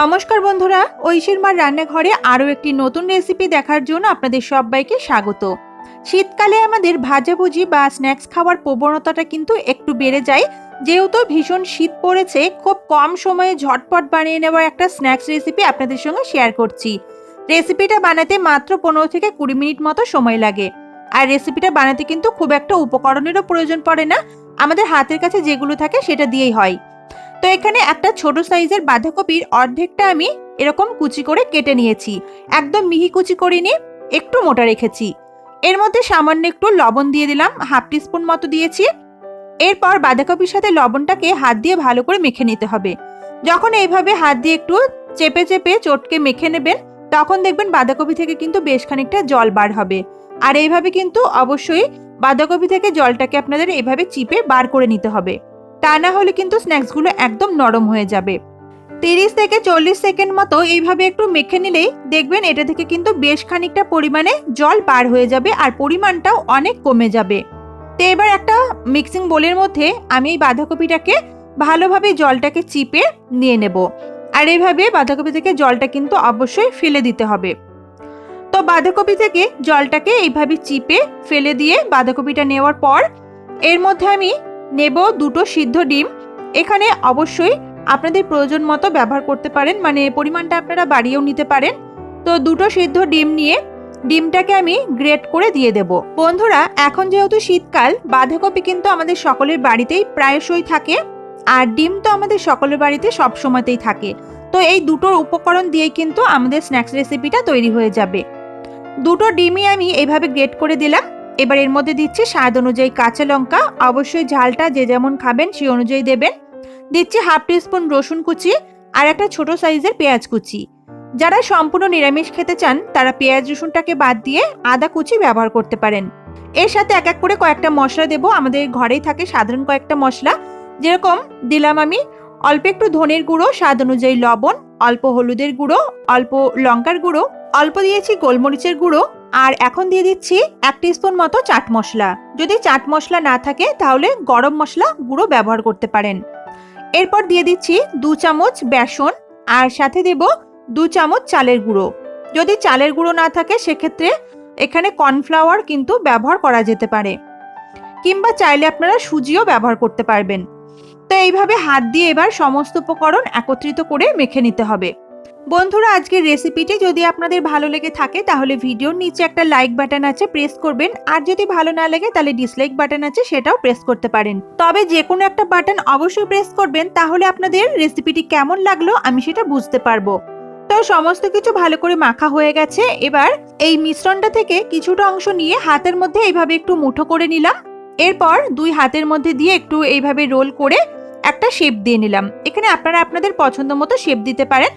নমস্কার বন্ধুরা, ঐশীর মার রান্নাঘরে আরও একটি নতুন রেসিপি দেখার জন্য আপনাদের সবাইকে স্বাগত। শীতকালে আমাদের ভাজাভুজি বা স্ন্যাক্স খাওয়ার প্রবণতাটা কিন্তু একটু বেড়ে যায়। যেহেতু ভীষণ শীত পড়েছে, খুব কম সময়ে ঝটপট বানিয়ে নেওয়ার একটা স্ন্যাক্স রেসিপি আপনাদের সঙ্গে শেয়ার করছি। রেসিপিটা বানাতে মাত্র পনেরো থেকে কুড়ি মিনিট মতো সময় লাগে। আর রেসিপিটা বানাতে কিন্তু খুব একটা উপকরণেরও প্রয়োজন পড়ে না। আমাদের হাতের কাছে যেগুলো থাকে সেটা দিয়েই হয়। তো এখানে একটা ছোট সাইজের বাঁধাকপির অর্ধেকটা আমি এরকম কুচি করে কেটে নিয়েছি। একদম মিহি কুচি করিনি, একটু মোটা রেখেছি। এর মধ্যে সামান্য একটু লবণ দিয়ে দিলাম, হাফ টিস্পুন মতো দিয়েছি। এরপর বাঁধাকপির সাথে লবণটাকে হাত দিয়ে ভালো করে মেখে নিতে হবে। যখন এইভাবে হাত দিয়ে একটু চেপে চেপে চটকে মেখে নেবেন, তখন দেখবেন বাঁধাকপি থেকে কিন্তু বেশ খানিকটা জল বার হবে। আর এইভাবে কিন্তু অবশ্যই বাঁধাকপি থেকে জলটাকে আপনাদের এইভাবে চিপে বার করে নিতে হবে। তা না হলে কিন্তু স্ন্যাক্সগুলো একদম নরম হয়ে যাবে। তিরিশ থেকে চল্লিশ সেকেন্ড মতো এইভাবে একটু মেখে নিলেই দেখবেন এটা থেকে কিন্তু বেশ খানিকটা পরিমাণে জল বার হয়ে যাবে আর পরিমাণটাও অনেক কমে যাবে। তো এবার একটা মিক্সিং বোলের মধ্যে আমি এই বাঁধাকপিটাকে ভালোভাবে জলটাকে চিপে নিয়ে নেব। আর এইভাবে বাঁধাকপি থেকে জলটা কিন্তু অবশ্যই ফেলে দিতে হবে। তো বাঁধাকপি থেকে জলটাকে এইভাবে চিপে ফেলে দিয়ে বাঁধাকপিটা নেওয়ার পর এর মধ্যে আমি নেব দুটো সিদ্ধ ডিম। এখানে অবশ্যই আপনাদের প্রয়োজন মতো ব্যবহার করতে পারেন মানে পরিমাণটা আপনারা বাড়িয়েও নিতে পারেন। তো দুটো সিদ্ধ ডিম নিয়ে ডিমটাকে আমি গ্রেট করে দিয়ে দেব। বন্ধুরা, এখন যেহেতু শীতকাল, বাঁধাকপি কিন্তু আমাদের সকলের বাড়িতেই প্রায়শই থাকে। আর ডিম তো আমাদের সকলের বাড়িতে সব সময়তেই থাকে। তো এই দুটোর উপকরণ দিয়েই কিন্তু আমাদের স্ন্যাক্স রেসিপিটা তৈরি হয়ে যাবে। দুটো ডিমই আমি এইভাবে গ্রেট করে দিলাম। এবার এর মধ্যে দিচ্ছি স্বাদ অনুযায়ী কাঁচা লঙ্কা, অবশ্যই ঝালটা যে যেমন খাবেন সেই অনুযায়ী দেবেন। দিচ্ছি হাফ টিস্পুন রসুন কুচি আর একটা ছোট সাইজের পেঁয়াজ কুচি। যারা সম্পূর্ণ নিরামিষ খেতে চান, তারা পেঁয়াজ রসুনটাকে বাদ দিয়ে আদা কুচি ব্যবহার করতে পারেন। এর সাথে এক এক করে কয়েকটা মশলা দেবো। আমাদের ঘরেই থাকে সাধারণ কয়েকটা মশলা। যেরকম দিলাম আমি অল্প একটু ধনের গুঁড়ো, স্বাদ অনুযায়ী লবণ, অল্প হলুদের গুঁড়ো, অল্প লঙ্কার গুঁড়ো, অল্প দিয়েছি গোলমরিচের গুঁড়ো আর এখন দিয়ে দিচ্ছি এক স্পুন মতো চাট মশলা। যদি চাট মশলা না থাকে, তাহলে গরম মশলা গুঁড়ো ব্যবহার করতে পারেন। এরপর দিয়ে দিচ্ছি দু চামচ বেসন, আর সাথে দেব দু চামচ চালের গুঁড়ো। যদি চালের গুঁড়ো না থাকে, সেক্ষেত্রে এখানে কর্নফ্লাওয়ার কিন্তু ব্যবহার করা যেতে পারে। কিংবা চাইলে আপনারা সুজিও ব্যবহার করতে পারবেন। তো এইভাবে হাত দিয়ে এবার সমস্ত উপকরণ একত্রিত করে মেখে নিতে হবে। বন্ধুরা, আজকের রেসিপিটি যদি আপনাদের ভালো লেগে থাকে, তাহলে ভিডিওর নিচে একটা লাইক বাটন আছে প্রেস করবেন। আর যদি ভালো না লাগে, তাহলে ডিসলাইক বাটন আছে, সেটাও প্রেস করতে পারেন। তবে যে কোনো একটা বাটন অবশ্যই প্রেস করবেন, তাহলে আপনাদের রেসিপিটি কেমন লাগল, আমি সেটা বুঝতে পারব। তো সমস্ত কিছু ভালো করে মাখা হয়ে গেছে। এবার এই মিশ্রণটা থেকে কিছুটা অংশ নিয়ে হাতের মধ্যে এইভাবে একটু মুঠো করে নিলাম। এরপর দুই হাতের মধ্যে দিয়ে একটু এইভাবে রোল করে একটা শেপ দিয়ে নিলাম। এখানে আপনারা আপনাদের পছন্দ মতো শেপ দিতে পারেন।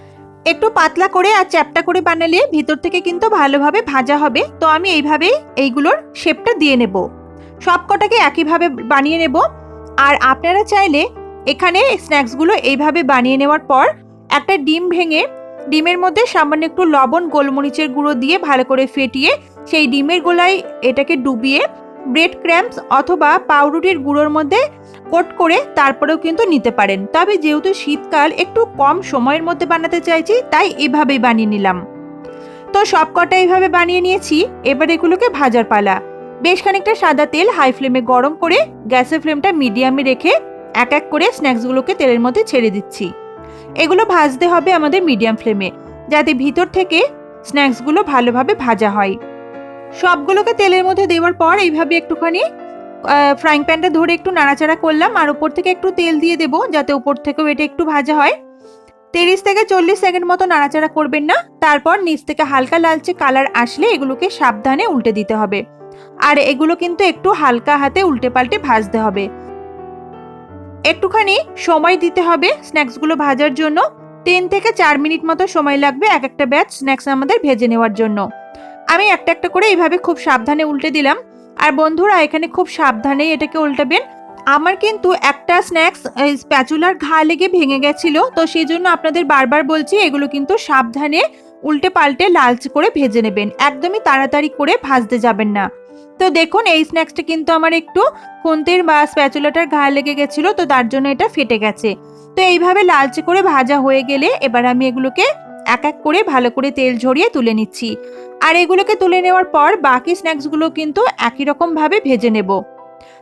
একটু পাতলা করে আর চ্যাপটা করে বানালে ভিতর থেকে কিন্তু ভালোভাবে ভাজা হবে। তো আমি এইভাবেই এইগুলোর শেপটা দিয়ে নেব। সব কটাকে একইভাবে বানিয়ে নেব। আর আপনারা চাইলে এখানে স্ন্যাক্সগুলো এইভাবে বানিয়ে নেওয়ার পর একটা ডিম ভেঙে, ডিমের মধ্যে সামান্য একটু লবণ, গোলমরিচের গুঁড়ো দিয়ে ভালো করে ফেটিয়ে সেই ডিমের গোলায় এটাকে ডুবিয়ে ব্রেড ক্র্যাম্পস অথবা পাউরুটির গুঁড়োর মধ্যে কোট করে তারপরেও কিন্তু নিতে পারেন। তবে যেহেতু শীতকাল, একটু কম সময়ের মধ্যে বানাতে চাইছি, তাই এভাবেই বানিয়ে নিলাম। তো সব কটা এইভাবে বানিয়ে নিয়েছি। এবার এগুলোকে ভাজার পালা। বেশ খানিকটা সাদা তেল হাই ফ্লেমে গরম করে গ্যাসের ফ্লেমটা মিডিয়ামে রেখে এক এক করে স্ন্যাক্সগুলোকে তেলের মধ্যে ছেড়ে দিচ্ছি। এগুলো ভাজতে হবে আমাদের মিডিয়াম ফ্লেমে, যাতে ভিতর থেকে স্ন্যাক্সগুলো ভালোভাবে ভাজা হয়। সবগুলোকে তেলের মধ্যে দেওয়ার পর এইভাবে একটুখানি ফ্রাইং প্যানটা ধরে একটু নাড়াচাড়া করলাম আর উপর থেকে একটু তেল দিয়ে দেবো যাতে উপর থেকেও এটা একটু ভাজা হয়। তিরিশ থেকে চল্লিশ সেকেন্ড মতো নাড়াচাড়া করবেন না, তারপর নিচ থেকে হালকা লালচে কালার আসলে এগুলোকে সাবধানে উল্টে দিতে হবে। আর এগুলো কিন্তু একটু হালকা হাতে উল্টে পাল্টে ভাজতে হবে। একটুখানি সময় দিতে হবে স্ন্যাক্সগুলো ভাজার জন্য। তিন থেকে চার মিনিট মতো সময় লাগবে এক একটা ব্যাচ স্ন্যাক্স আমাদের ভেজে নেওয়ার জন্য। আমি একটা একটা করে এইভাবে খুব সাবধানে উল্টে দিলাম। আর বন্ধুরা, এখানে খুব সাবধানেই এটাকে উল্টাবেন। আমার কিন্তু একটা স্ন্যাক্স স্প্যাচুলার ঘা লেগে ভেঙে গেছিল, তো সেই জন্য আপনাদের বারবার বলছি, এগুলো কিন্তু সাবধানে উল্টে পাল্টে লালচে করে ভেজে নেবেন। একদমই তাড়াতাড়ি করে ভাজতে যাবেন না। তো দেখুন, এই স্ন্যাক্সটা কিন্তু আমার একটু খুন্তির বা স্প্যাচুলাটার ঘা লেগে গেছিল, তো তার জন্য এটা ফেটে গেছে। তো এইভাবে লালচে করে ভাজা হয়ে গেলে এবার আমি এগুলোকে এক এক করে ভালো করে তেল ঝরিয়ে তুলে নিচ্ছি। আর এগুলোকে তুলে নেওয়ার পর বাকি স্ন্যাক্সগুলো কিন্তু একই রকমভাবে ভেজে নেব।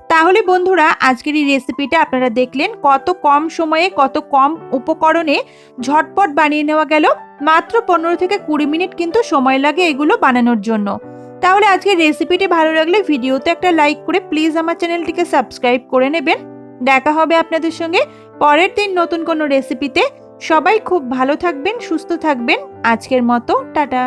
তাহলে বন্ধুরা, আজকের এই রেসিপিটা আপনারা দেখলেন কত কম সময়ে, কত কম উপকরণে ঝটপট বানিয়ে নেওয়া গেল। মাত্র পনেরো থেকে কুড়ি মিনিট কিন্তু সময় লাগে এগুলো বানানোর জন্য। তাহলে আজকের রেসিপিটি ভালো লাগলে ভিডিওতে একটা লাইক করে প্লিজ আমার চ্যানেলটিকে সাবস্ক্রাইব করে নেবেন। দেখা হবে আপনাদের সঙ্গে পরের দিন নতুন কোনো রেসিপিতে। সবাই খুব ভালো থাকবেন সুস্থ থাকবেন। আজকের মতো টাটা।